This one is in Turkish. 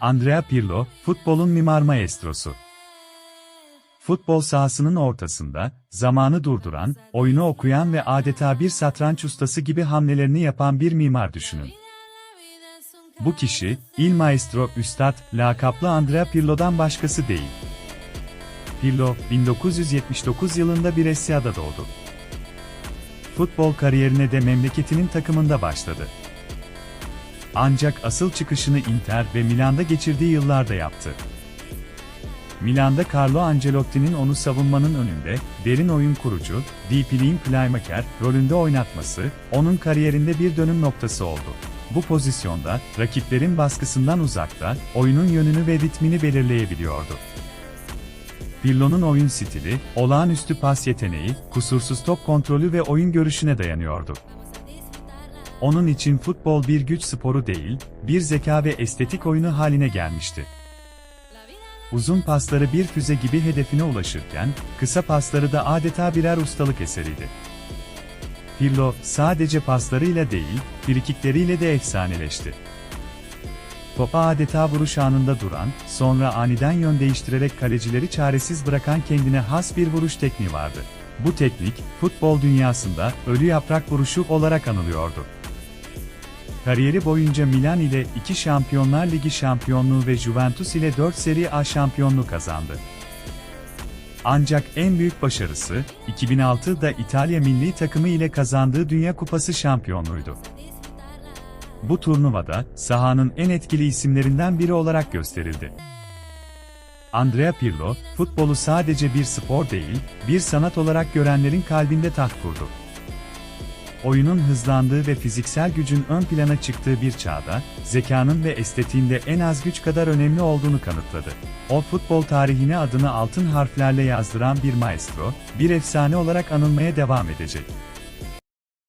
Andrea Pirlo, futbolun mimar maestrosu. Futbol sahasının ortasında, zamanı durduran, oyunu okuyan ve adeta bir satranç ustası gibi hamlelerini yapan bir mimar düşünün. Bu kişi, Il Maestro Üstad, lakaplı Andrea Pirlo'dan başkası değil. Pirlo, 1979 yılında Brescia'da doğdu. Futbol kariyerine de memleketinin takımında başladı. Ancak asıl çıkışını Inter ve Milan'da geçirdiği yıllarda yaptı. Milan'da Carlo Ancelotti'nin onu savunmanın önünde, derin oyun kurucu, DP'liğin playmaker rolünde oynatması, onun kariyerinde bir dönüm noktası oldu. Bu pozisyonda, rakiplerin baskısından uzakta, oyunun yönünü ve ritmini belirleyebiliyordu. Pirlo'nun oyun stili, olağanüstü pas yeteneği, kusursuz top kontrolü ve oyun görüşüne dayanıyordu. Onun için futbol bir güç sporu değil, bir zeka ve estetik oyunu haline gelmişti. Uzun pasları bir füze gibi hedefine ulaşırken, kısa pasları da adeta birer ustalık eseriydi. Pirlo, sadece paslarıyla değil, frikikleriyle de efsaneleşti. Topa adeta vuruş anında duran, sonra aniden yön değiştirerek kalecileri çaresiz bırakan kendine has bir vuruş tekniği vardı. Bu teknik, futbol dünyasında ölü yaprak vuruşu olarak anılıyordu. Kariyeri boyunca Milan ile 2 Şampiyonlar Ligi şampiyonluğu ve Juventus ile 4 Serie A şampiyonluğu kazandı. Ancak en büyük başarısı, 2006'da İtalya milli takımı ile kazandığı Dünya Kupası şampiyonluğuydu. Bu turnuvada, sahanın en etkili isimlerinden biri olarak gösterildi. Andrea Pirlo, futbolu sadece bir spor değil, bir sanat olarak görenlerin kalbinde taht kurdu. Oyunun hızlandığı ve fiziksel gücün ön plana çıktığı bir çağda, zekanın ve estetiğin de en az güç kadar önemli olduğunu kanıtladı. O futbol tarihine adını altın harflerle yazdıran bir maestro, bir efsane olarak anılmaya devam edecek.